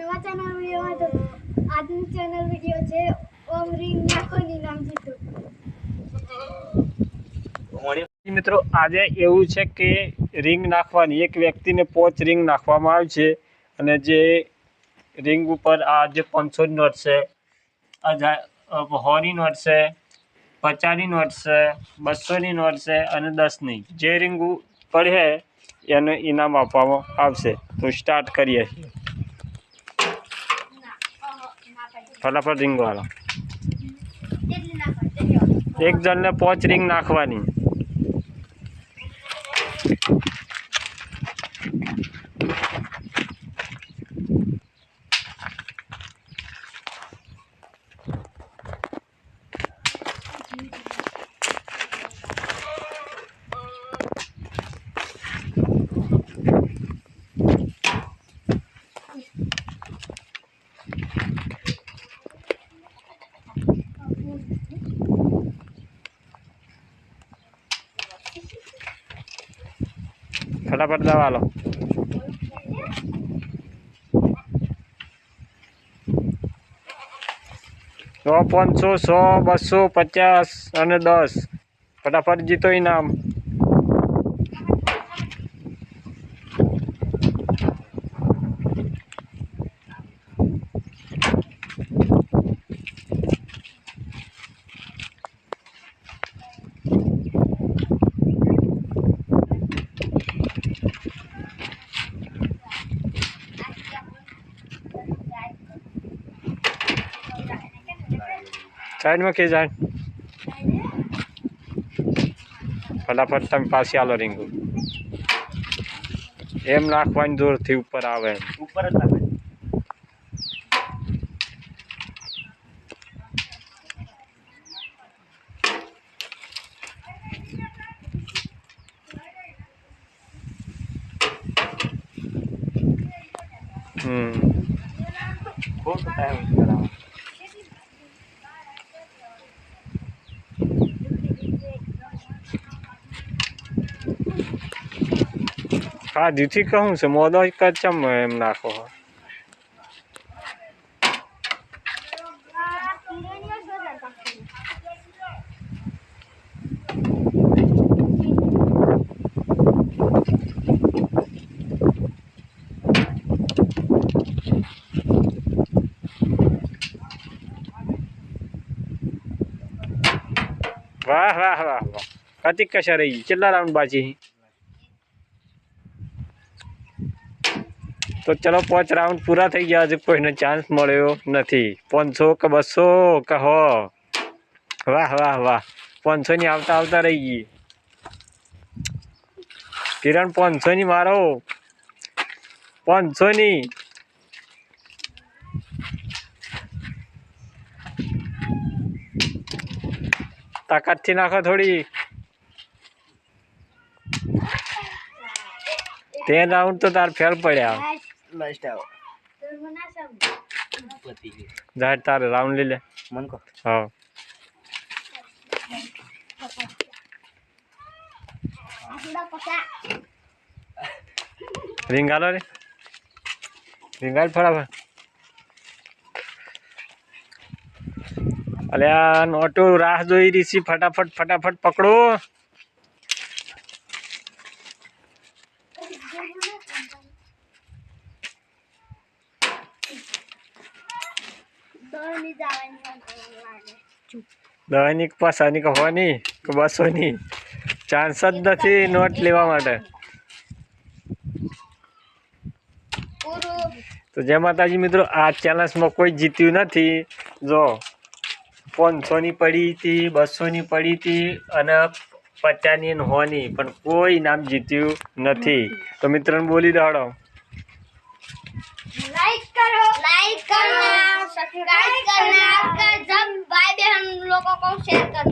નવા ચેનલ વિડીયોમાં તો આજની ચેનલ વીડિયો છે, ઓમ નાખોની નામ જીતું. મિત્રો, આજે એવું છે કે રિંગ નાખવાની, એક વ્યક્તિને પોચ રિંગ નાખવામાં આવે છે અને જે રિંગ ઉપર આ જે પાંચસોની નોટ છે હોની નોટ છે પચાસની નોટ છે બસોની નોટ છે અને દસની જે રિંગ પડે એને ઇનામ આપવામાં આવશે. તો સ્ટાર્ટ કરીએ. છીએ ફટાફટ રિંગો હાલો. એક જણને પોચ રિંગ નાખવાની. ફટાફટ દવા લો સો પાંચસો સો બસો પચાસ અને દસ ફટાફટ જીતો ઇનામ સાઈડમાં કે જાય ફટાફટ તમે પાછી આલો રીંગુ એમ નાખવાની દૂરથી ઉપર આવે એમ ઉપર જ નાખે હમ ખૂબ ટાઈમ કરાવે હા દીથી કહું છે મોદો કચમ એમ નાખો હો. વાહ વાહ વાહ વાહ કતિક કશા રહી કેટલા રાઉન્ડ બાકી તો ચલો પાંચ રાઉન્ડ પૂરા થઈ ગયા. હજુ કોઈને ચાન્સ મળ્યો નથી. પાંચસો કે બસો કે હો? વાહ વાહ વાહ. પાંચસો ની આવતા આવતા રહી ગઈ. કિરણ પાંચસો ની મારો. પાંચસો ની તાકાતથી નાખો થોડી. તે રાઉન્ડ તો તાર ફેલ પડ્યા. લાસ્ટ આવો જાહેર તારે રાઉન્ડ લઈ લે. મન કો હા. રીંગાલો રે. રીંગાલ ફટાફટ આ નોટો રાહ જોઈ રહી છે. ફટાફટ ફટાફટ પકડો. દવાની પાસાની કહોની કે બસોની? ચાન્સ જ નથી નોટ લેવા માટે. તો જય માતાજી મિત્રો, આ ચેલેન્જમાં કોઈ જીત્યું નથી. જો, પાંચસોની પડી હતી, બસોની પડી હતી અને પચાની અને હોની, પણ કોઈ નામ જીત્યું નથી. તો મિત્રોને બોલી દાડો લાઈક કરો. લાઈક કરો. सब्सक्राइब करना आपका जब भाई बहन लोगों को शेयर करना